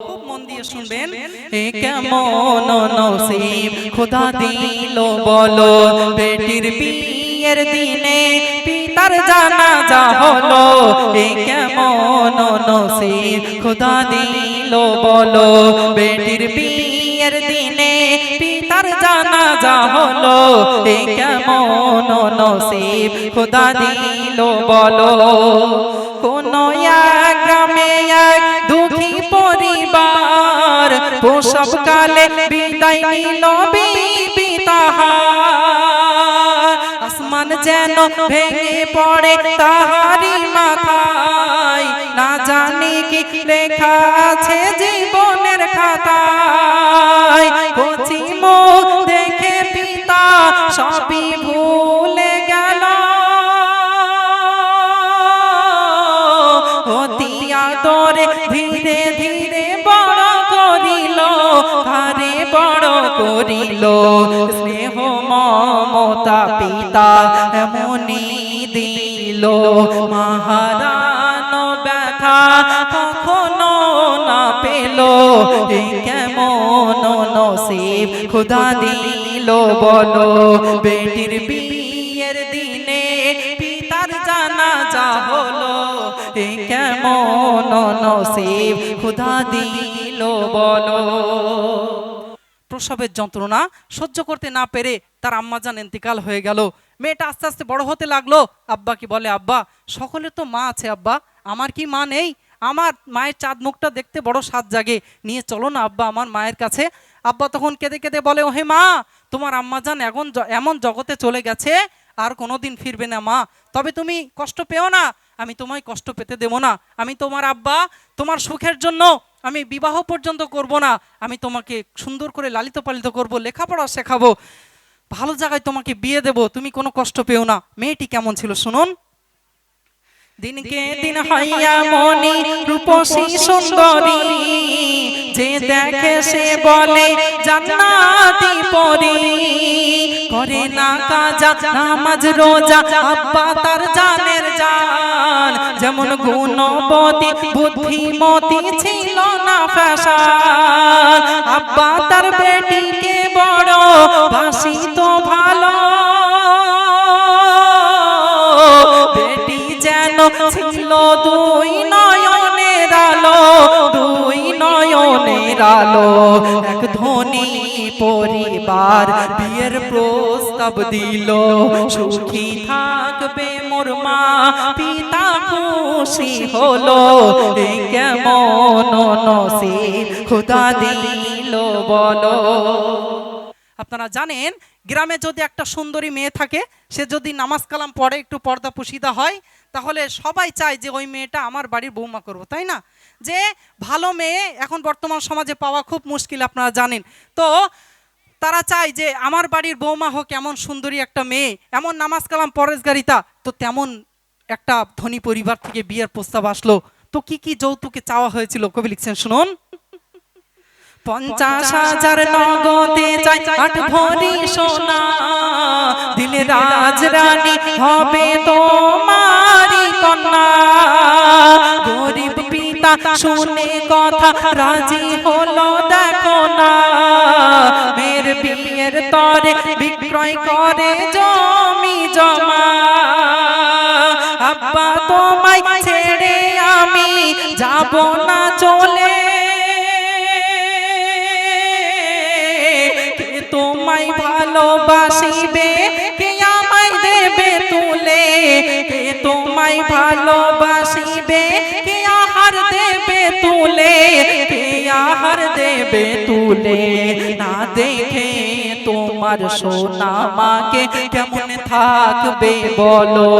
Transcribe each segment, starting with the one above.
খুব মন দিয়ে শুনবেন। কেমন নসিব। খোদা দিল বলো বেটির বিয়ের দিনে পিতার জানাজা হলো এ কেমন নসিব। খোদা দিল বলো বেটির বিয়ের দিনে পিতার জানাজা হলো এ কেমন নসিব। খোদা দিল বলো। যেন ভেঙে পড়ে তাহারি মাথায়। না জানি কি লেখা আছে জীবনের খাতায়। কচি মুখ দেখে পিতা সবই ভুলে গেল। অতি আদরে ধীরে ধীরে বড় করিল ঘরে বড় করিল। স্নেহ, মমতা, পিতা এমনি দিল। মহারান ব্যথা কখনো না পেল। কেমন নসিব খুদা দিল বলো। বেটির বিয়ের দিনে পিতার জানাজা হলো। এ কেমন নসিব খুদা দিল বলো। প্রসবের যন্ত্রণা সহ্য করতে না পেরে তার আম্মাজান ইন্তিকাল হয়ে গেল। মেয়েটা আস্তে আস্তে বড় হতে লাগল। আব্বা কি বলে, আব্বা, সকলের তো মা আছে, আব্বা। আমার কি মা নেই? আমার মায়ের চাঁদ মুখটা দেখতে বড় স্বাদ জাগে। নিয়ে চলো না, আব্বা, আমার মায়ের কাছে। আব্বা তখন কেঁদে কেঁদে বলে, ওহে মা, তোমার আম্মাজান এখন এমন জগতে চলে গেছে, আর কোনোদিন ফিরবে না মা। তবে তুমি কষ্ট পেও না, আমি তোমায় কষ্ট পেতে দেব না। আমি তোমার আব্বা, তোমার সুখের জন্য আমি বিবাহ পর্যন্ত করব না। আমি তোমাকে সুন্দর করে লালিত পালিত করব, লেখাপড়া শেখাবো। ভালো জায়গায় তোমাকে বিয়ে দেব তুমি কোনো কষ্ট পেও না। মেয়েটি কেমন ছিল শুনুন? দিনকে দিন হইয়া মনি রূপসী সুন্দরী। যে দেখে সে বলে জান্নাতি পরি। করে না কাজা নামাজ রোজা আব্বা তার জানের জান। যেমন গুণবতী বুদ্ধিমতী ছিল না ফ্যাশন। আব্বা তার বেটিকে বাসি তো ভালো। বেটি যেন ছিল দুই নয়নের আলো, দুই নয়নের আলো। এক ধনী পরিবার বিয়ের প্রস্তাব দিল, সুখী থাকবে মোর মা, পিতা খুশি হলো। কেমন নসিব, খুদা দিল বলো। আপনারা জানেন, গ্রামে যদি একটা সুন্দরী মেয়ে থাকে, সে যদি নামাজ কালাম পড়ে, একটু পর্দা পুশিদা হয়, তাহলে সবাই চায় যে ওই মেয়েটা আমার বাড়ির বৌমা করব, তাই না? যে ভালো মেয়ে এখন বর্তমান সমাজে পাওয়া খুব মুশকিল, আপনারা জানেন। তো তারা চায় যে আমার বাড়ির বৌমা হোক, এমন সুন্দরী একটা মেয়ে, এমন নামাজ কালাম পরেশগারিতা, তো তেমন একটা ধনী পরিবার থেকে বিয়ের প্রস্তাব আসলো। তো কি কি যৌতুকে চাওয়া হয়েছিল? কবি লিখছেন, শুনুন। পঞ্চাশ হাজার নগদে চাই আট ভরি সোনা। দিলে রাজ রানী হবে তোমারি কন্যা। গরিব পিতা শুনে কথা রাজি হলো দেখো না। মেয়ের বিয়ের তরে বিক্রয় করে জমি জমা আব্বা তোমায় ছেড়ে আমি যাব না চলে। তোমায় ভালোবাসিবে? কে আমায় দেবে তুলে? কে তোমায় ভালোবাসিবে? কে আহার দেবে তুলে? কে আহার দেবে তুলে? না দেখে তোমার সোনা মাকে কেমন থাকবে বলো?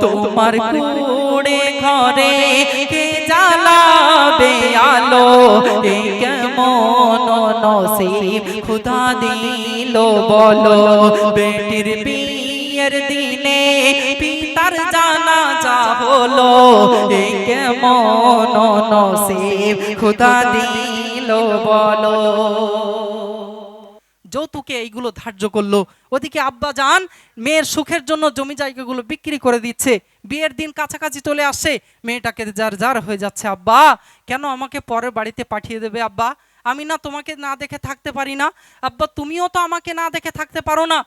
তোমার কুড়ে ঘরে কে জ্বালাবে আলো কেমন নসিব খুদা দিল বলো। বেটির বিয়ের দিনে পিতার জানা যা হলো কেমন নসিব খুদা দিল বলো। যৌতুকে এইগুলো ধার্য করল। ওদিকে আব্বা যান, মেয়ের সুখের জন্য জমি জায়গাগুলো বিক্রি করে দিচ্ছে। বিয়ের দিন কাছাকাছি চলে আসে, মেয়েটাকে যার যার হয়ে যাচ্ছে। আব্বা, কেন আমাকে পরের বাড়িতে পাঠিয়ে দেবে আব্বা? আমি না তোমাকে না দেখে থাকতে পারি না। আব্বা, তুমিও তো আমাকে না দেখে থাকতে পারো না।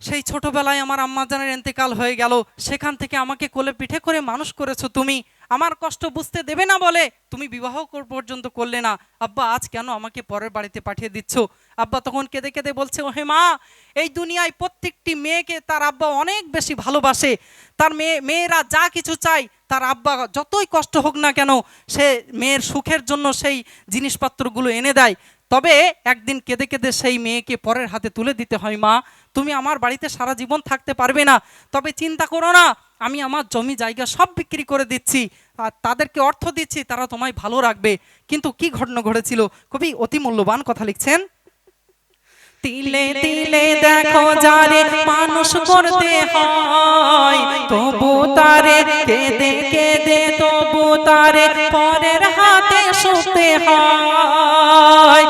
সেই ছোটবেলায় আমার আম্মাজানের এতেকাল হয়ে গেল। সেখান থেকে আমাকে কোলে পিঠে করে মানুষ করেছ তুমি। আমার কষ্ট বুঝতে দেবে না বলে তুমি বিবাহ পর্যন্ত করলে না। আব্বা, আজ কেন আমাকে পরের বাড়িতে পাঠিয়ে দিচ্ছ? আব্বা তখন কেঁদে কেঁদে বলছে, ওহে মা, এই দুনিয়ায় প্রত্যেকটি মেয়েকে তার আব্বা অনেক বেশি ভালোবাসে। তার মেয়ে, মেয়েরা যা কিছু চায়, তার আব্বা যতই কষ্ট হোক না কেন, সে মেয়ের সুখের জন্য সেই জিনিসপত্রগুলো এনে দেয়। তবে একদিন কেঁদে কেঁদে সেই মেয়েকে পরের হাতে তুলে দিতে হয়, মা। তুমি আমার বাড়িতে সারা জীবন থাকতে পারবে না। তবে চিন্তা করো না, আমি আমার জমি জায়গা সব বিক্রি করে দিচ্ছি। আর তাদেরকে অর্থ দিচ্ছি, তারা তোমায় ভালো রাখবে। কিন্তু কি ঘটনা ঘটেছিল? খুবই অতি মূল্যবান কথা লিখছেন। তিলে তিলে দেখো যারে মানুষ করতে হয়, তবু তারে কেঁদে কেঁদে, তবু তারে পরের হাতে শুতে হয়।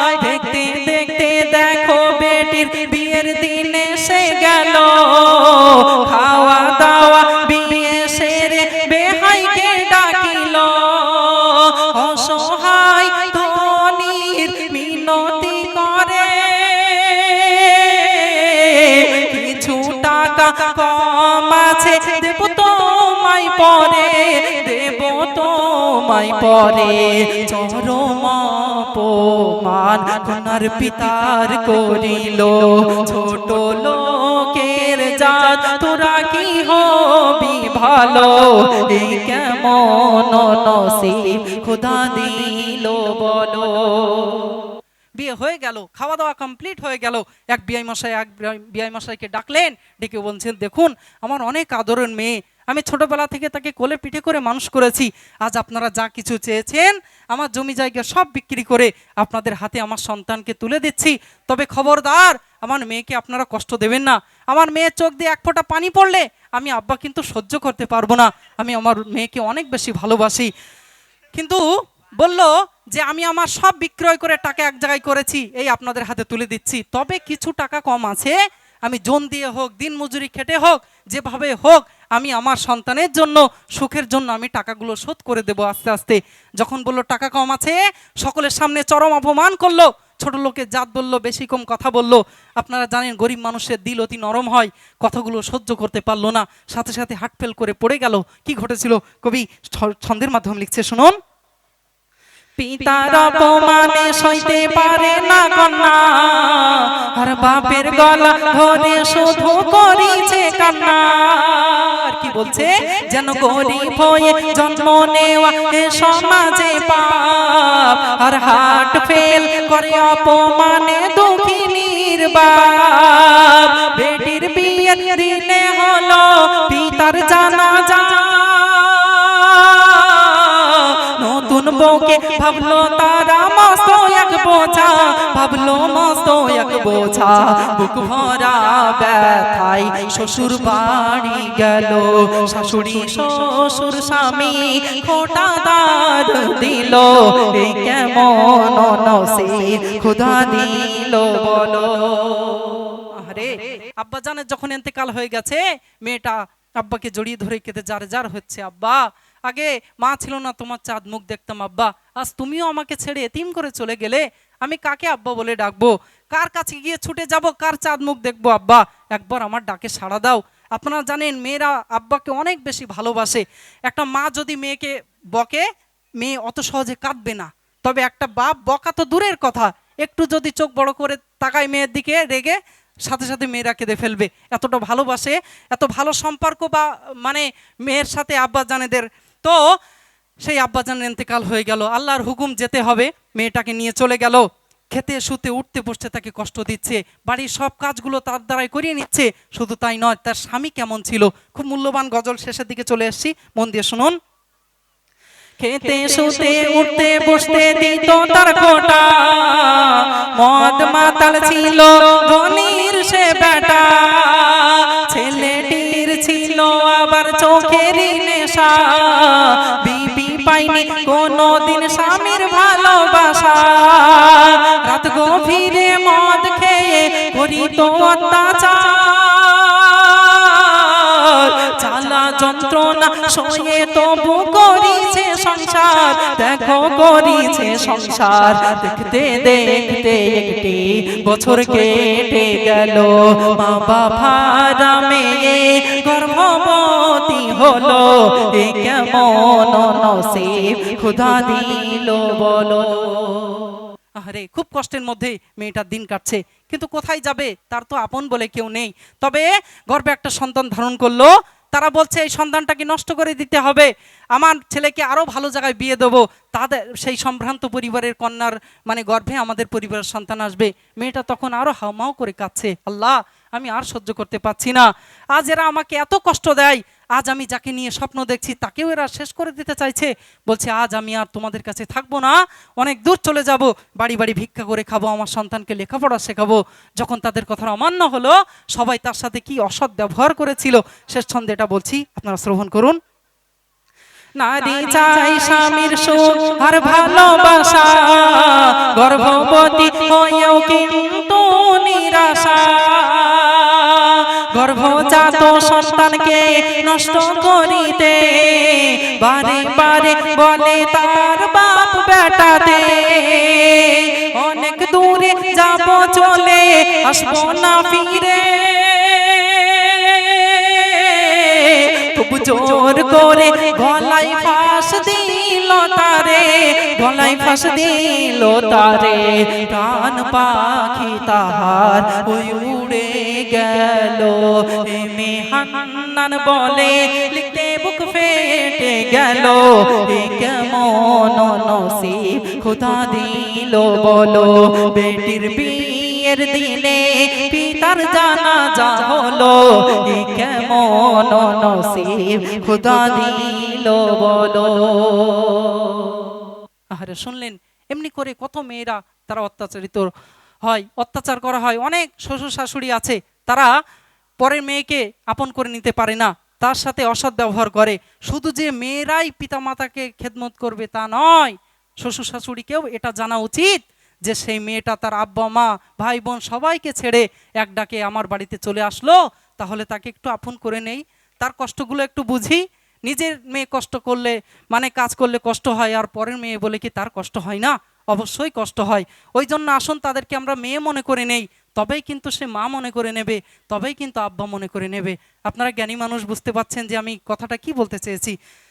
টাকা কম আছে, দেব তোমায় পরে, দেব তোমায় পরে। চরম অপমান কনার পিতার করিল। ছোট লোকের জাত, তোরা কি হবি ভালো? এই কেমন নসিব খোদা দিল বলো। বিয়ে হয়ে গেল খাওয়া দাওয়া কমপ্লিট হয়ে গেল। এক বিআই মশাই, এক বিআই মশাইকে ডাকলেন, ডেকে বলছেন, দেখুন, আমার অনেক আদরের মেয়ে। আমি ছোটবেলা থেকে তাকে কোলে পিঠে করে মানুষ করেছি। আজ আপনারা যা কিছু চেয়েছেন, আমার জমি জায়গা সব বিক্রি করে আপনাদের হাতে আমার সন্তানকে তুলে দিচ্ছি। তবে খবরদার, আমার মেয়েকে আপনারা কষ্ট দেবেন না। আমার মেয়ের চোখ দিয়ে এক ফোঁটা পানি পড়লে আমি আব্বা কিন্তু সহ্য করতে পারব না। আমি আমার মেয়েকে অনেক বেশি ভালোবাসি। কিন্তু বলল যে আমি আমার সব বিক্রয় করে টাকা এক জায়গায় করেছি, এই আপনাদের হাতে তুলে দিচ্ছি। তবে কিছু টাকা কম আছে। আমি জন দিয়ে হোক, দিন মজুরি খেটে হোক, যেভাবে হোক, আমি আমার সন্তানের জন্য, সুখের জন্য আমি টাকাগুলো শোধ করে দেব আস্তে আস্তে। যখন বলল, টাকা কম আছে? সকলের সামনে চরম অপমান করল। ছোট লোকের জাত বলল, বেশি কম কথা বলল। আপনারা জানেন, গরিব মানুষের দিল অতি নরম হয়। কথাগুলো সহ্য করতে পারল না। সাথে সাথে হাটফেল করে পড়ে গেল। কি ঘটেছিল? কবি ছন্দের মাধ্যমে লিখছে, শুনুন। পিতার অপমানে সইতে পারে না কন্যা। আর বাপের গলা ধরে শুধু করিছে কান্না। কি বলছে? যেন গরিব হয়ে জন্ম নেওয়া সমাজে পাপ। আর হাট ফেল করে অপমানে দুঃখিনীর বাপ বেটির বিয়ে দিনে হলো পিতার জানা বউকে ভাবলো তারা মস্ত এক বোঝা, ভাবলো মস্ত এক বোঝা। বুক ভরা ব্যথাই শ্বশুর বাড়ি গেল। শাশুড়ি, শ্বশুর স্বামী খোটাদার দিল। এ কেমন নসিব খুদা দিল বলো। আরে আব্বা জানের যখন এতেকাল হয়ে গেছে, মেয়েটা আব্বাকে জড়িয়ে ধরে কেঁদে যার যার হচ্ছে, আব্বা। আগে মা ছিল না, তোমার চাঁদ মুখ দেখতাম, আব্বা। আজ তুমিও আমাকে ছেড়ে এতিম করে চলে গেলে, আমি কাকে আব্বা বলে ডাকবো? কার কাছে গিয়ে ছুটে যাব, কার চাঁদ মুখ দেখব, আব্বা? একবার আমার ডাকে সাড়া দাও। আপনারা জানেন, মেয়েরা আব্বাকে অনেক বেশি ভালোবাসে। একটা মা যদি মেয়েকে বকে, মেয়ে অত সহজে কাঁদবে না। তবে একটা বাপ বকা তো দূরের কথা। একটু যদি চোখ বড় করে তাকায় মেয়ের দিকে রেগে, সাথে সাথে মেয়েরা কেঁদে ফেলবে। এতটা ভালোবাসে, এত ভালো সম্পর্ক বা মানে মেয়ের সাথে আব্বা জানেদের তো সেই আব্বা জানের ইন্তেকাল হয়ে গেল। আল্লাহর হুকুম যেতে হবে। মেয়েটাকে নিয়ে চলে গেল। খেতে, শুতে, উঠতে, বসতে তাকে কষ্ট দিচ্ছে। বাড়ির সব কাজগুলো তার দ্বারাই করিয়ে নিচ্ছে। শুধু তাই নয়, তার স্বামী কেমন ছিল? খুব মূল্যবান গজল শেষের দিকে চলে এসেছি মন দিয়ে শুনুন। খেতে, শুতে, উঠতে, বসতে দিত তার খোটা। মদ মাতাল ছিল, ধনির সে বেটা। ছিল আবার চোখের নেশা। বিবি পাইনি কোনো দিন স্বামীর ভালোবাসা। রাত গভীরে মদ খেয়ে করি তো অত্যাচার। যন্ত্রণা সয়ে তবু করিছে সংসার। দেখো, করিছে সংসার। দেখতে দেখতে একটি বছর কেটে গেল। মা বাবা মেয়ে গর্ভবতী হলো। এ কেমন নসিব খুদা দিল বলো। আরে খুব কষ্টের মধ্যে মেয়েটার দিন কাটছে। কিন্তু কোথায় যাবে? তার তো আপন বলে কেউ নেই। তবে গর্বে একটা সন্তান ধারণ করল। তারা বলছে, এই সন্তানটাকে নষ্ট করে দিতে হবে। আমার ছেলেকে আরও ভালো জায়গায় বিয়ে দেবো। তাদের, সেই সম্ভ্রান্ত পরিবারের কন্যার মানে গর্ভে আমাদের পরিবারের সন্তান আসবে। মেয়েটা তখন আরও হাওমাও করে কাঁদছে, আল্লাহ, আমি আর সহ্য করতে পারছি না। আজ এরা আমাকে এত কষ্ট দেয় আজ আমি যাকে নিয়ে স্বপ্ন দেখছি তাকেও এরা শেষ করে দিতে চাইছে। বলছে আজ আমি আর তোমাদের কাছে থাকব না। অনেক দূর চলে যাব। বাড়ি বাড়ি ভিক্ষা করে খাব আমার সন্তানকে লেখাপড়া শেখাবো। যখন তাদের কথা অমান্য হলো সবাই তার সাথে কি অসৎ ব্যবহার করেছিল শেষ ছন্দে এটা বলছি আপনারা শ্রবণ করুন। নারী চাই স্বামীর সুখ আর ভালোবাসা। গর্ভবতী হয়েও কিন্তু নিরাশা। গর্ভজাত সন্তানকে নষ্ট করিতে বারে বারে বলে তার বাপ বেটাতে। অনেক দূরে যাব, চলে আসব না ফিরে। খুব জোর করে গলায় ফাঁস দিল তারে, গলায় ফাঁস দিল তারে। প্রাণ পাখি তাহার ওই উড়ে গেল। এমে হান্নান বলে, লিখতে বুক ফেটে গেল। কেমন নসিব খোদা দিল বলো। বেটির বিয়ের দিনে পিতার জানা যা হলো। কেমন নসিব খোদা দিল বলো। আরে শুনলেন, এমনি করে কত মেয়েরা তারা অত্যাচারিত হয়, অত্যাচার করা হয়। অনেক শ্বশুর শাশুড়ি আছে, তারা পরের মেয়েকে আপন করে নিতে পারে না, তার সাথে অসৎ ব্যবহার করে। শুধু যে মেয়েরাই পিতামাতাকে খেদমত করবে তা নয় শ্বশুর শাশুড়িকেও এটা জানা উচিত যে সেই মেয়েটা তার আব্বা, মা, ভাই, বোন সবাইকে ছেড়ে এক ডাকে আমার বাড়িতে চলে আসলো। তাহলে তাকে একটু আপন করে নেই। তার কষ্টগুলো একটু বুঝি। নিজের মেয়ে কষ্ট করলে মানে কাজ করলে কষ্ট হয়, আর পরের মেয়ে বলে কি তার কষ্ট হয় না? অবশ্যই কষ্ট হয়। ওই জন্য আসুন, তাদেরকে আমরা মেয়ে মনে করে নেই, তবেই কিন্তু সে মা মনে করে নেবে, তবেই কিন্তু আব্বা মনে করে নেবে। আপনারা জ্ঞানী মানুষ বুঝতে পাচ্ছেন যে আমি কথাটা কি বলতে চেয়েছি?